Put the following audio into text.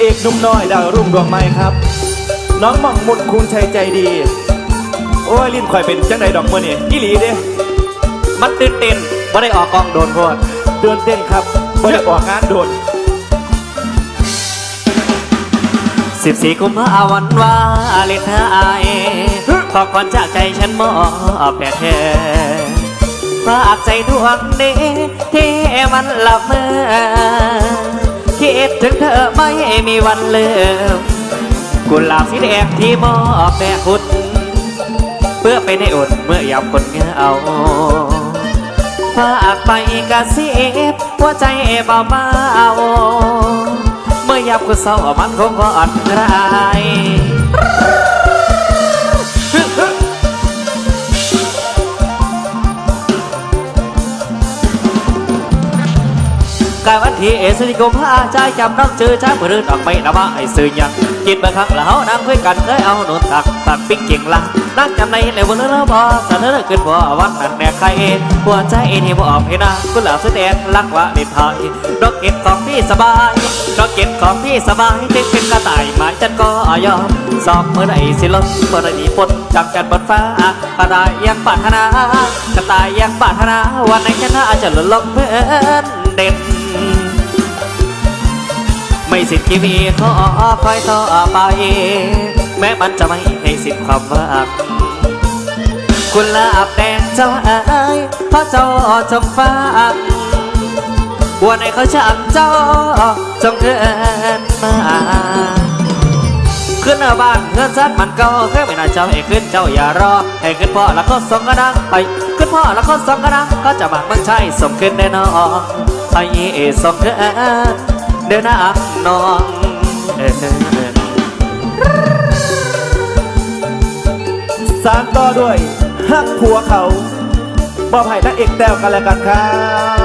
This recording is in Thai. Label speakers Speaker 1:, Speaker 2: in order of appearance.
Speaker 1: เอกนุ่มน้อยดาวรุ่งดวงไม้ครับ น้องหม่องมุดคูณชัยใจดี โอ้ยลิ้นข่อยเป็นจังใดดอกมื่อนี่อีหลีเด้
Speaker 2: มันตื่นเต้นไม่ได้ออกกองโดนโพด
Speaker 1: เดินเต้นครับบ่ได้ออกงานโดน
Speaker 2: สิบสี่กุมภาวันวาเลนไทน์ขอควันจากใจฉันมอบแด่เธอฝากใจดวงนี้ที่มันหลับเมื่อ คิดถึงเธอไม่มีวันลืมกุหลาบสีแดงที่มอบแม่คุณเพื่อไปในอดเมื่อยามคนเงาฝากไปกระซิบหัวใจเบาเบาเมื่อยามคุณเศร้ามันคงก็อันตราย กายวันที่เอสนิกมพาใจจำน้องเจอช้าเมื่อรื่นออกไปนะว่าไอ้สื่อยังกินบางครั้งแล้วนั่งคุยกันเคยเอาหนุนตักตักปิ๊กเก่งละนั่งจำในในวันนั้นบอสนอขึ้นบ่วันนั้นแม่ใครเองหัวใจเองที่บ่ออกให้นากุหลาบสแดงรักว่าเด็ดไทยดอกเก็บของพี่สบายดอกเก็บของพี่สบายถึงเป็นกระต่ายหมายจันก็ยอมสอบเมื่อไหร่สิลมเมื่อไร่หนีพ้นจากกันบนฟ้ากระต่ายยังปรารถนากระต่ายยังปรารถนาวันไหนชนะจะหล่นลงเพื่อนเด่น ไม่สิ้นชีวิตขอคอยต่อไป แม้มันจะไม่ให้สิ้นความหวังคุณลาบแดงเจ้าเอ๋ยเพราะเจ้าจงฟังวันไหนเขาช่างเจ้าจงเดินมาขึ้นเอาบ้านเพื่อนซัดมันเก่าเคยไม่น่าเจ้าให้ขึ้นเจ้าอย่ารอให้ขึ้นพ่อแล้วก็ส่งกระดังไปขึ้นพ่อแล้วก็ส่งกระดังก็จะมาเมืองชัยส่งขึ้นแน่นอนไอ้ส่งขึ้น เดินน้ำนอง
Speaker 1: สารต่อด้วยฮักผัวเขาบอบให้นักเอกแต้วกันแล้วกันครับ